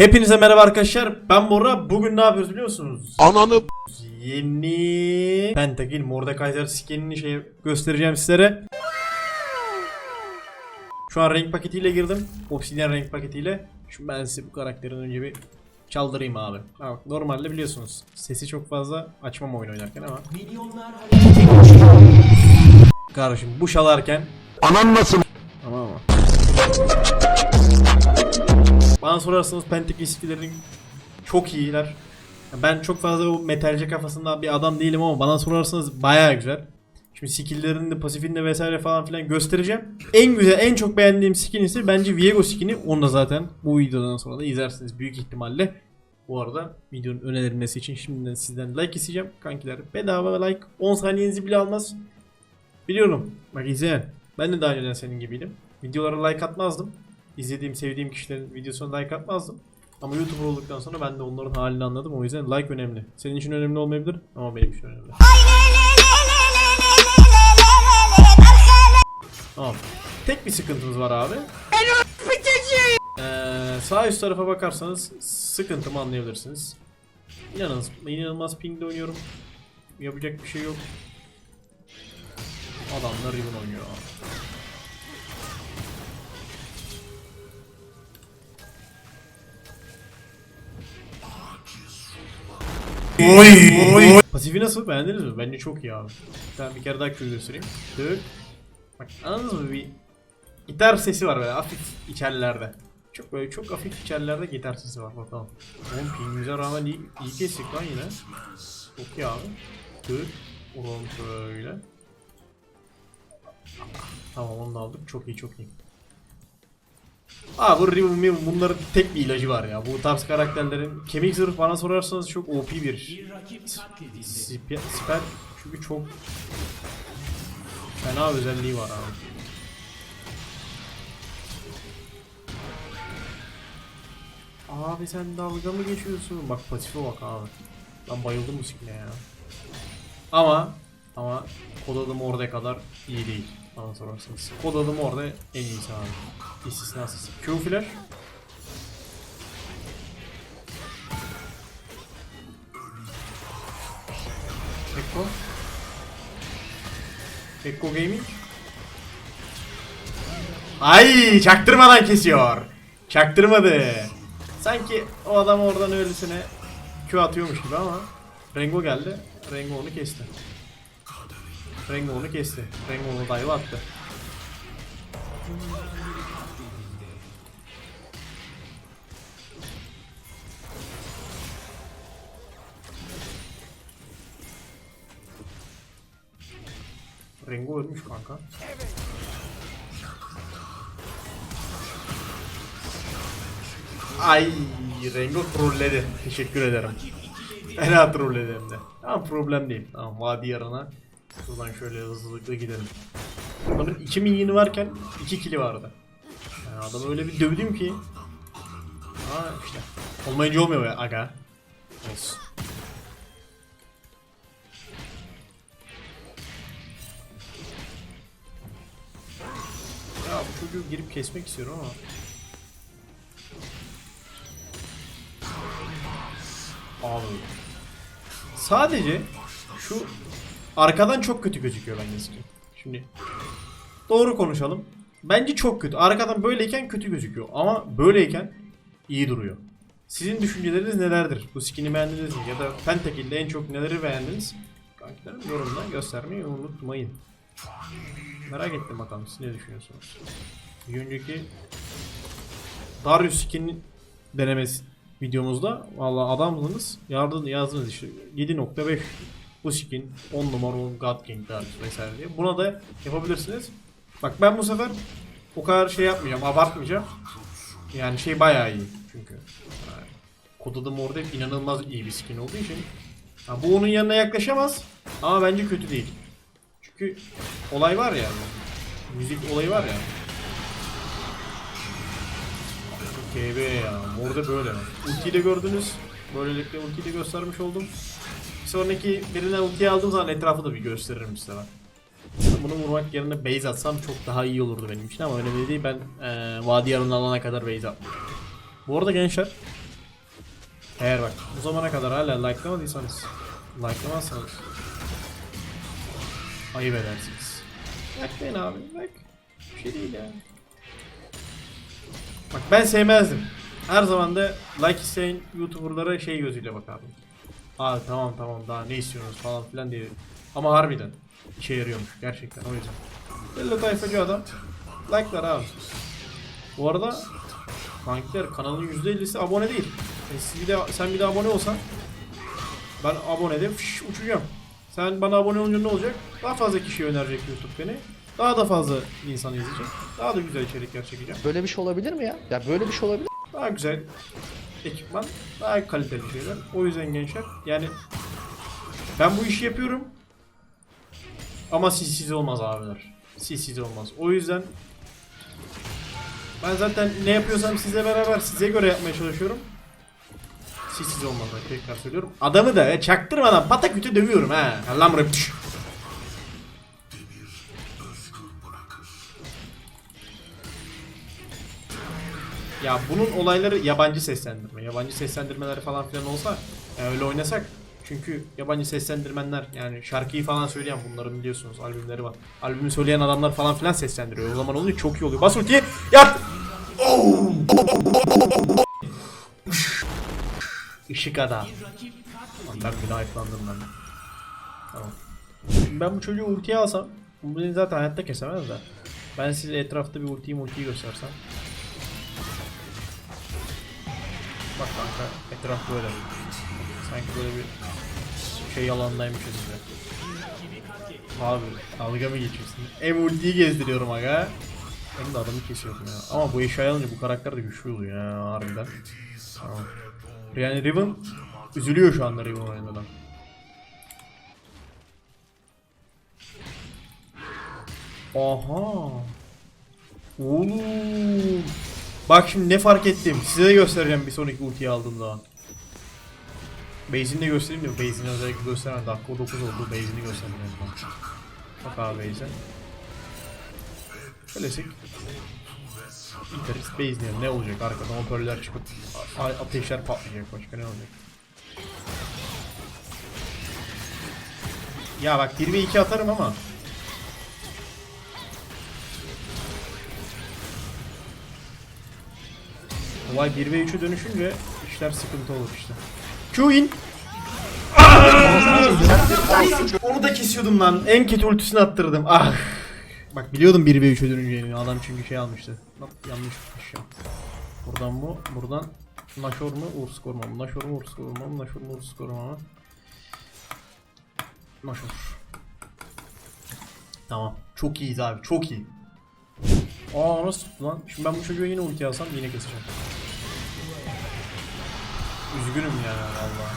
Hepinize merhaba arkadaşlar. Ben Bora. Bugün ne yapıyoruz biliyor musunuz? Ananı Yeni Pentakill Mordekaiser skinini şey göstereceğim sizlere. Şu an renk paketiyle girdim. Obsidian renk paketiyle. Şimdi ben size bu karakterin önce bir çaldırayım abi. Bak normalde biliyorsunuz sesi çok fazla açmam oyun oynarken ama. Kardeşim bu çalarken anan nasıl? Bana sorarsanız Pentakill skill'lerin çok iyiler. Ben çok fazla o metalci kafasında bir adam değilim ama bana sorarsanız bayağı güzel. Şimdi skill'lerini de pasifinde vesaire falan filan göstereceğim. En güzel, en çok beğendiğim skin ise bence Viego skini. Onu da zaten bu videodan sonra da izlersiniz büyük ihtimalle. Bu arada videonun önerilmesi için şimdiden sizden like isteyeceğim. Kankiler bedava like 10 saniyenizi bile almaz. Biliyorum. Bak izleyen. Ben de daha önceden senin gibiydim. Videolara like atmazdım. İzlediğim, sevdiğim kişilerin videosuna like atmazdım. Ama YouTuber olduktan sonra ben de onların halini anladım. O yüzden like önemli. Senin için önemli olmayabilir ama benim için önemli. Tamam. Tek bir sıkıntımız var abi. Ee, sağ üst tarafa bakarsanız sıkıntımı anlayabilirsiniz. İnanılmaz, inanılmaz pingde oynuyorum. Yapacak bir şey yok. Adamlar Riven oynuyor. Oy, oy. Pasifi nasıl? Beğendiniz mi? Bence çok iyi abi. Tamam bir kere daha kür göstereyim. Tık. Bak anladınız mı? Bir gitar sesi var böyle hafif içerlerde. Çok böyle çok hafif içerlerde gitar sesi var bakalım. Oğlum pingimize rağmen iyi, iyi kestik lan yine. Çok iyi abi. Tık. Vuralım şöyle. Tamam onu da aldık. Çok iyi çok iyi. Aa bu Riven bunların tek bir ilacı var ya. Bu tarz karakterlerin kemik zırh bana sorarsanız çok OP bir Spell çünkü çok fena özelliği var abi. Abi sen dalga mı geçiyorsun? Bak pasife bak abi. Ben bayıldım bu skine ya. Ama ama kod adım orada kadar iyi değil bana sorarsanız. Kod adım orada en iyisi abi. İstisnasız. Q flash. Ekko. Ekko Gaming. Ay çaktırmadan kesiyor. Çaktırmadı. Sanki o adam oradan öylesine Q atıyormuş gibi ama Rengo geldi. Rengo onu kesti. Rengo onu kesti. Rengo onu dive attı. Rengo ölmüş kanka. Ay Rengo trolledi. Teşekkür ederim. Fena trolledi hem de. Tamam problem değil. Tamam vadi yarına. Şuradan şöyle hızlılıkla gidelim. Adamın 2 minyonu varken 2 kili vardı. Yani adamı öyle bir dövdüm ki. Aa işte. Olmayınca olmuyor be aga. Olsun. Ya bu çocuğu girip kesmek istiyorum ama. Abi. Sadece şu arkadan çok kötü gözüküyor bence skin. Şimdi doğru konuşalım. Bence çok kötü. Arkadan böyleyken kötü gözüküyor ama böyleyken iyi duruyor. Sizin düşünceleriniz nelerdir? Bu skin'i beğendiniz mi? Ya da Pentakill'de en çok neleri beğendiniz? Kankilerim yorumda göstermeyi unutmayın. Merak ettim bakalım siz ne düşünüyorsunuz? Bir önceki Darius skin denemesi videomuzda valla adamsınız yardım yazdınız işte 7.5 bu skin 10 numara God King Darius vesaire diye. Buna da yapabilirsiniz. Bak ben bu sefer o kadar şey yapmayacağım abartmayacağım. Yani şey bayağı iyi çünkü. Yani, kod orada inanılmaz iyi bir skin olduğu için. Ha, bu onun yanına yaklaşamaz ama bence kötü değil. Çünkü olay var ya. Müzik olayı var ya. KB ya. Orada böyle. Ultiyi de gördünüz. Böylelikle ultiyi de göstermiş oldum. Sonraki birine ultiyi aldığım zaman etrafı da bir gösteririm size ben. Bunu vurmak yerine base atsam çok daha iyi olurdu benim için ama önemli değil. Ben eee vadi yarını alana kadar base atmıyorum. Bu arada gençler Eğer bak bu zamana kadar hala likelamadıysanız Likelamazsanız Ayıp edersiniz. Likelayın abi like. Bir şey değil yani. Bak ben sevmezdim. Her zaman da like isteyen youtuberlara şey gözüyle bakardım. Abi tamam tamam daha ne istiyorsunuz falan filan diye. Ama harbiden işe yarıyormuş gerçekten o yüzden. Belli tayfacı adam. Like'lar abi. Bu arada kankiler kanalın %50'si abone değil. E siz bir de, sen bir de abone olsan ben abone de fış, uçacağım. Sen bana abone olunca ne olacak? Daha fazla kişi önerecek YouTube beni. Daha da fazla insan izleyecek. Daha da güzel içerikler çekeceğim. Böyle bir şey olabilir mi ya? Ya böyle bir şey olabilir Daha güzel ekipman, daha kaliteli şeyler. O yüzden gençler yani ben bu işi yapıyorum. Ama sizsiz olmaz abiler. Sizsiz olmaz. O yüzden ben zaten ne yapıyorsam sizle beraber size göre yapmaya çalışıyorum. Sizsiz olmaz tekrar söylüyorum. Adamı da çaktırmadan pataküte dövüyorum ha. Lan buraya. Ya bunun olayları yabancı seslendirme. Yabancı seslendirmeleri falan filan olsa e, öyle oynasak. Çünkü yabancı seslendirmenler yani şarkıyı falan söyleyen bunların biliyorsunuz albümleri var. Albümü söyleyen adamlar falan filan seslendiriyor. O zaman oluyor çok iyi oluyor. Bas ultiyi yap. Işık adam. Lan ben bile hype'landım ben. Tamam. Ben bu çocuğu ultiye alsam bu beni zaten hayatta kesemez de. Ben size etrafta bir ultiyi multiyi göstersem. Bak kanka etraf böyle. Sanki böyle bir şey alandaymışız gibi. Abi dalga mı geçiyorsun? Hem ultiyi gezdiriyorum aga. Hem de adamı kesiyorum ya. Ama bu eşyayı alınca bu karakter de güçlü oluyor ya harbiden. Tamam. Yani Riven üzülüyor şu anda Riven oynadan. Aha. Oğlum. Bak şimdi ne fark ettim. Size göstereceğim bir sonraki ultiyi aldığımda. Base'ini de göstereyim de Base'ini özellikle göstermem. Dakika 9 oldu. Base'ini son. Bak abi Base'e. Klasik. Interest Base diyor. Ne olacak arkadan hoparlörler çıkıp ateşler patlayacak. Başka ne olacak? Ya bak 1 ve 2 atarım ama Olay 1 ve 3'e dönüşünce işler sıkıntı olur işte. Qin! Onu da kesiyordum lan. En kötü ultisini attırdım. Ah. Bak biliyordum 1 ve 3'e döneceğini. Adam çünkü şey almıştı. Hop yanlış tutmuş ya. Buradan bu, buradan Nashor mu, Urs koruma mı? Nashor mu, koruma mı? Nashor mu, koruma mı? Nashor. Tamam. Çok iyiyiz abi. Çok iyi. Aa nasıl tuttu lan? Şimdi ben bu çocuğa yine ulti alsam yine keseceğim. Üzgünüm ya valla.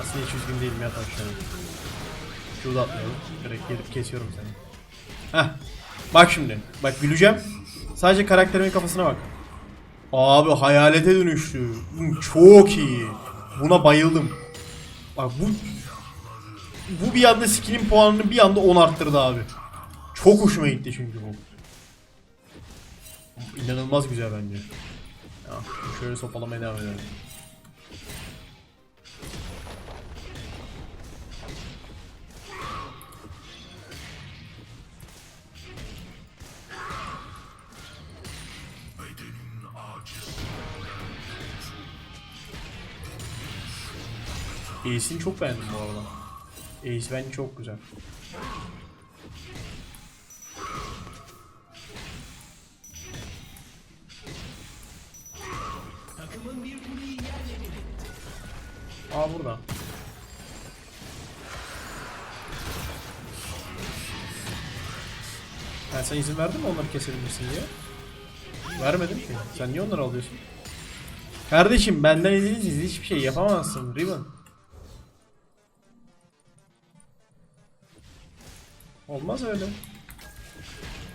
Aslında hiç üzgün değilim ya taşlarım. Şurada atmayalım. Direkt gelip kesiyorum seni. Heh. Bak şimdi. Bak güleceğim. Sadece karakterimin kafasına bak. Abi hayalete dönüştü. Çok iyi. Buna bayıldım. Bak bu bu bir anda skinin puanını bir anda 10 arttırdı abi. Çok hoşuma gitti çünkü bu. İnanılmaz güzel bence. Ya, şöyle sopalamaya devam edelim. Ace'ini çok beğendim bu arada. Ace bence çok güzel. Aa burada. Ben sen izin verdin mi onları kesebilirsin diye? Vermedim ki. Sen niye onları alıyorsun? Kardeşim benden izinsiz hiçbir şey yapamazsın Riven. Olmaz öyle.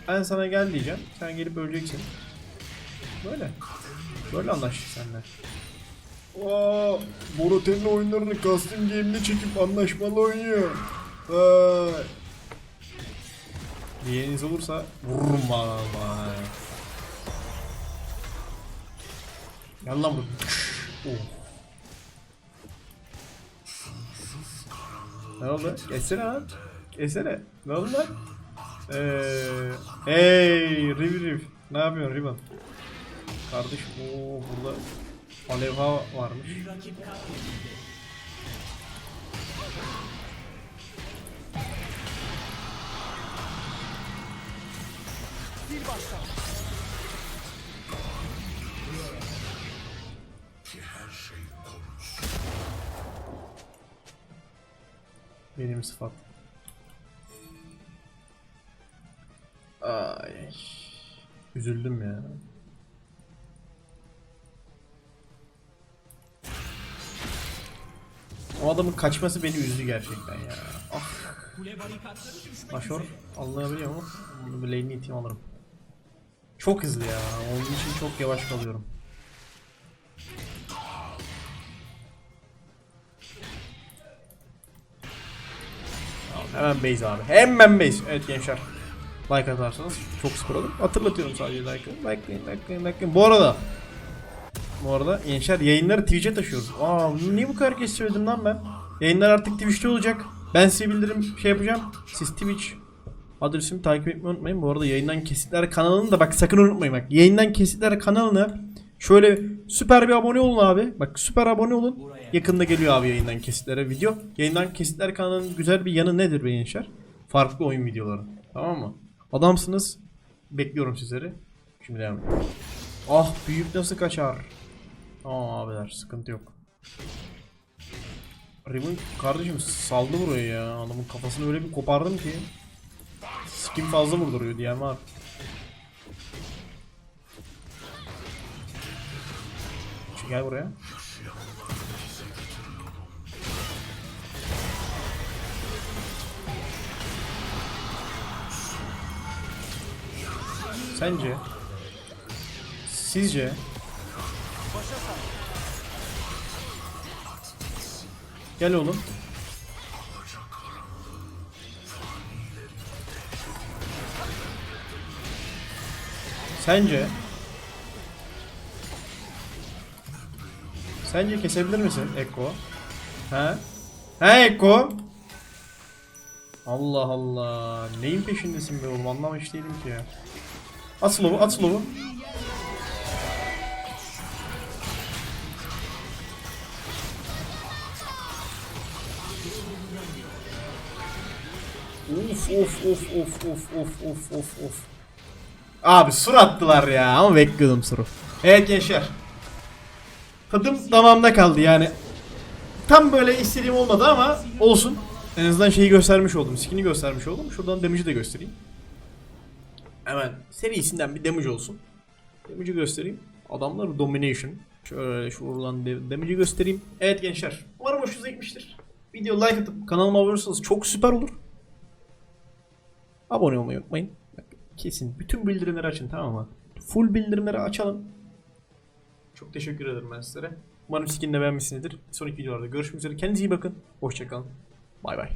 Ben sana gel diyeceğim. Sen gelip öleceksin. Böyle. Böyle anlaştık seninle. Oo, Boruten'in oyunlarını custom game'de çekip anlaşmalı oynuyor. Vay. Diyeniz olursa vururum bana. Gel lan buraya. Oh. Ne oldu? Geçsene lan. Geçsene. Ne oldu lan? Eee, hey Riv Riv. Ne yapıyorsun Rivan? Kardeş o burada Alevha varmış. Benim sıfat. Üzüldüm ya. O adamın kaçması beni üzdü gerçekten ya. Ah. Başor alınabiliyor mu? Bunu bir lane'ini iteyim alırım. Çok hızlı ya. Onun için çok yavaş kalıyorum. Hemen base abi. Hemen base. Evet gençler. Like atarsanız çok süper olur. Hatırlatıyorum sadece like'ı. Like'layın, like'layın, like'layın. Bu arada bu arada gençler yayınları Twitch'e taşıyoruz. Aa niye bu kadar geç söyledim lan ben? Yayınlar artık Twitch'te olacak. Ben size bildirim şey yapacağım. Siz Twitch adresimi takip etmeyi unutmayın. Bu arada yayından kesitler kanalını da bak sakın unutmayın bak. Yayından kesitler kanalını şöyle süper bir abone olun abi. Bak süper abone olun. Yakında geliyor abi yayından kesitlere video. Yayından kesitler kanalının güzel bir yanı nedir be gençler? Farklı oyun videoları. Tamam mı? Adamsınız. Bekliyorum sizleri. Şimdi devam edelim. Ah büyük nasıl kaçar? Tamam abiler sıkıntı yok. Riven kardeşim saldı burayı ya. Adamın kafasını öyle bir kopardım ki. Skin fazla vurduruyor diyen var. Gel buraya. Sence? Sizce? Gel oğlum. Sence? Sence kesebilir misin Ekko? He? He Ekko? Allah Allah. Neyin peşindesin be oğlum anlamış değilim ki ya. At slow'u at slow'u. Of of of of of of of of of. Abi sur attılar ya ama bekliyordum suru. Evet gençler. Tadım damağımda kaldı yani. Tam böyle istediğim olmadı ama olsun. En azından şeyi göstermiş oldum. Skin'i göstermiş oldum. Şuradan damage'i de göstereyim. Hemen serisinden bir damage olsun. Damage'i göstereyim. Adamlar domination. Şöyle şuradan de- damage'i göstereyim. Evet gençler. Umarım hoşunuza gitmiştir. Video like atıp kanalıma abone olursanız çok süper olur. Abone olmayı unutmayın. Kesin bütün bildirimleri açın tamam mı? Full bildirimleri açalım. Çok teşekkür ederim ben sizlere. Umarım skinini beğenmişsinizdir. Sonraki videolarda görüşmek üzere. Kendinize iyi bakın. Hoşçakalın. Bay bay.